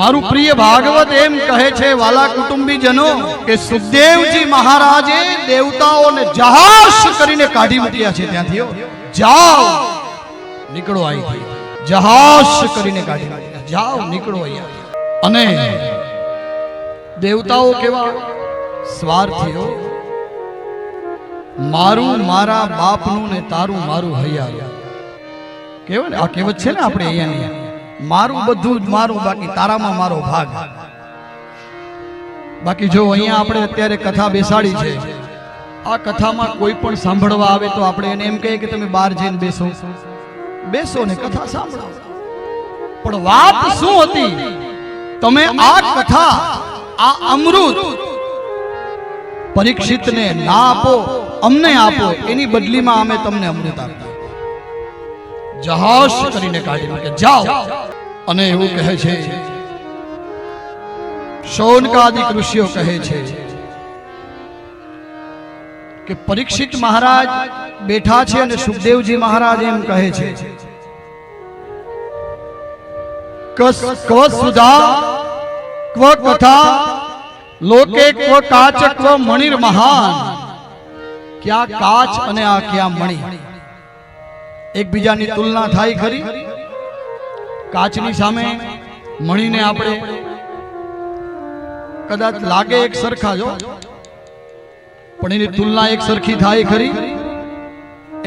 મારું પ્રિય ભાગવત એમ કહે છે, વાલા કુટુંબીજનો, કે સુખદેવજી મહારાજે દેવતાઓને જહાશ કરીને કાઢી મૂક્યા છે ત્યાંથી જાઓ. નીકળો અહીંથી. જહાશ કરીને કાઢી જાઓ, નીકળો અહીંયા. અને દેવતાઓ કેવા? સ્વાર્થીઓ મારું, મારા બાપનું ને તારું મારું હૈયા કેવાય ને? આ કહેવત છે ને આપણે અહીંયાની? મારું બધું જ મારું, બાકી તારામાં મારો ભાગ. બાકી જો અહીંયા આપણે અત્યારે કથા બેસાડી છે, આ કથામાં કોઈ પણ સાંભળવા આવે તો આપણે એને એમ કહીએ કે તમે બહાર જઈને બેસો. બેસો ને કથા સાંભળો. પણ વાત શું હતી? તમે આ કથા, આ અમૃત પરીક્ષિતને ના આપો, અમને આપો, એની બદલીમાં અમે તમને અમૃત આપતા જહાશ કરીને કાઢી મૂકે જાઓ. અને એવું કહે છે, શૌનકાદિક ઋષિઓ કહે છે કે પરીક્ષિત મહારાજ બેઠા છે અને સુખદેવજી મહારાજ એમ કહે છે લોકે ક્વ કાચ, ક્વ મણિર મહાન. ક્યાં કાચ અને આ ક્યાં મણિ એકબીજાની તુલના થાય ખરી? કાચની સામે મણીને આપણે કદાચ લાગે એક સરખા જો, પણ એની તુલના એક સરખી થાય ખરી?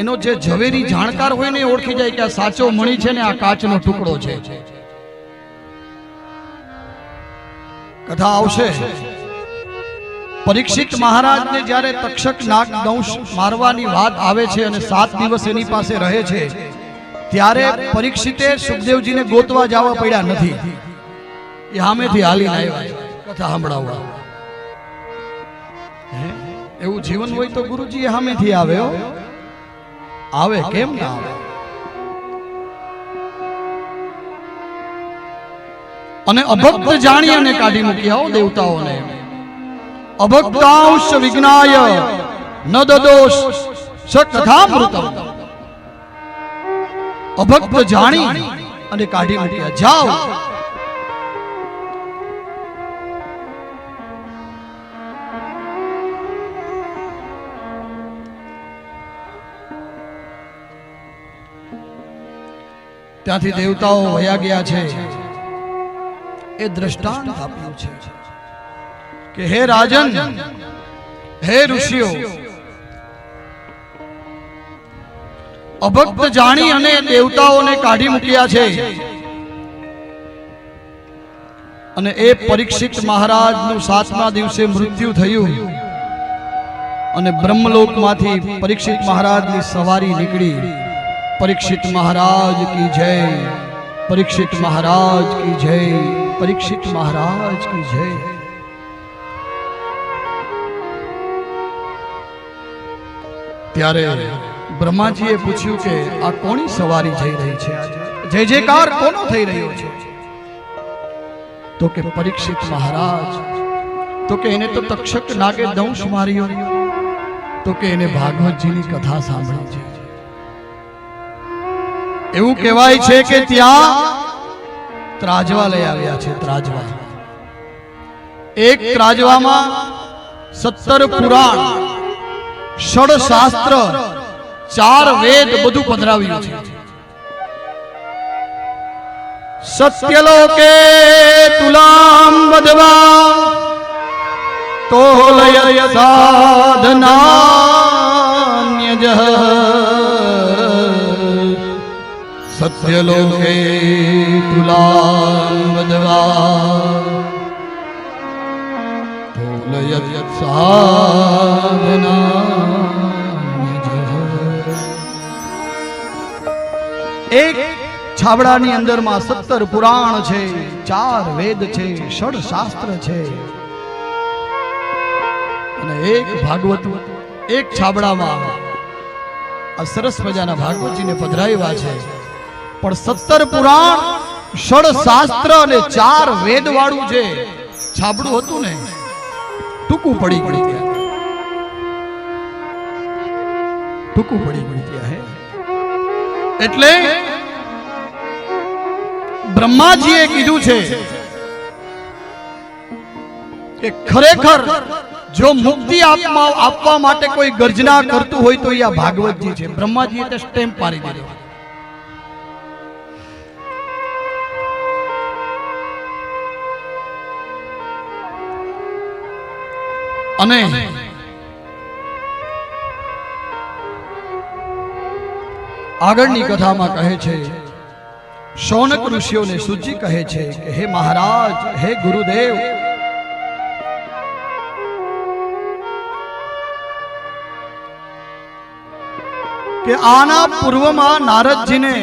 એનો જે ઝવેરી જાણકાર હોય ને ઓળખી જાય કે આ સાચો મણી છે ને આ કાચનો ટુકડો છે. કથા આવશે? પરીક્ષિત મહારાજને જ્યારે તક્ષક નાગ દંશ મારવાની વાત આવે છે અને સાત દિવસ એની પાસે રહે છે, ત્યારે પરીક્ષિતે સુખદેવજીને ગોતવા જવા પડ્યા નથી. એ સામેથી હાલી આવ્યા કથા સાંભળાવવા એવું જીવન હોય તો ગુરુજી સામેથી આવે આવે કેમ ના આવે? અને અભક્ત જાણી અને કાઢી મૂક્યા હો દેવતાઓને. અભક્તાંશ વિજ્ઞાય ન દદોષ સ અભક્ત જાણી અને કાઢી મૂક્યા જાઓ ત્યાંથી દેવતાઓ વયા ગયા છે. એ દ્રષ્ટાંત આપ્યું છે. કે હે રાજન, હે ઋષિઓ, અભક્ત જાણી અને દેવતાઓને કાઢી મૂક્યા છે. અને એ પરીક્ષિત મહારાજનું સાતમા દિવસે મૃત્યુ થયું અને બ્રહ્મલોકમાંથી પરીક્ષિત મહારાજની સવારી નીકળી. પરીક્ષિત મહારાજ કી જય, પરીક્ષિત મહારાજ કી જય, પરીક્ષિત મહારાજ કી જય. ત્યારે બ્રહ્માજીએ પૂછ્યું કે આ કોની સવારી જઈ રહી છે? જય જયકાર, કોનો થઈ રહ્યો છે? તો કે પરીક્ષિત મહારાજ, તો કે એને તો તક્ષક નાગે દંશ માર્યો. તો કે એને ભાગવતજીની કથા સાંભળી છે. એવું કહેવાય છે કે ત્યાં ત્રાજવા લઈ આવ્યા છે, ત્રાજવા. એક ત્રાજવામાં સત્તર પુરાણ ષડ શાસ્ત્ર ચાર વેદ બધું પધરાવ્યું છે. સત્યલોકે તુલામ બધવા તોલય સાધનાન્યજ. સત્યલોકે તુલામ બધવા એક છાબડાની અંદરમાં સત્તર પુરાણ છે ચાર વેદ છે ષડ શાસ્ત્ર છે અને એક ભાગવત, એક છાબડામાં આ સરસ મજાના ભાગવતજીને પધરાવ્યા છે. પણ સત્તર પુરાણ ષડ શાસ્ત્ર અને ચાર વેદ વાળું જે છાબડું હતું ને ટૂંકું પડી ગયું ત્યાં. ટૂંકું પડી ગયું ત્યાં, હે. એટલે બ્રહ્માજીએ કીધું છે કે ખરેખર જો મુક્તિ આપવા માટે કોઈ ગર્જના કરતું હોય તો આ ભાગવતજી છે. બ્રહ્માજીએ તે સ્ટેમ્પ મારી દીધો. અને આગળની કથામાં કહે છે શૌનક ઋષિઓને સૂચિ કહે છે કે હે મહારાજ હે ગુરુદેવ. કે આના પૂર્વમાં નારદજીને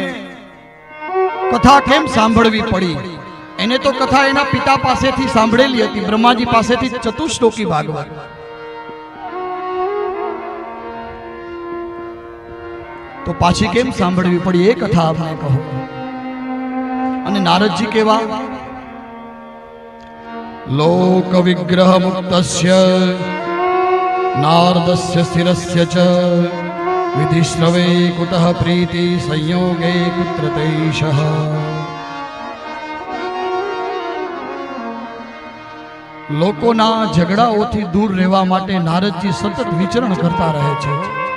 કથા કેમ સાંભળવી પડી? એને તો કથા એના પિતા પાસેથી સાંભળેલી હતી, બ્રહ્માજી પાસેથી ચતુશ્લોકી ભાગવત તો પાછી કેમ સાંભળવી પડી એ કથા આપણે કહો? અને નારદજી કેવા? લોક વિગ્રહ મુક્તસ્ય, નારદસ્ય શિરસ્ય ચ, વિધિશ્રવે કુતઃ પ્રીતિ સંયોગે કુત્ર તૈષઃ. લોકોના ઝઘડાઓથી દૂર રહેવા માટે નારદજી સતત વિચરણ કરતા રહે છે.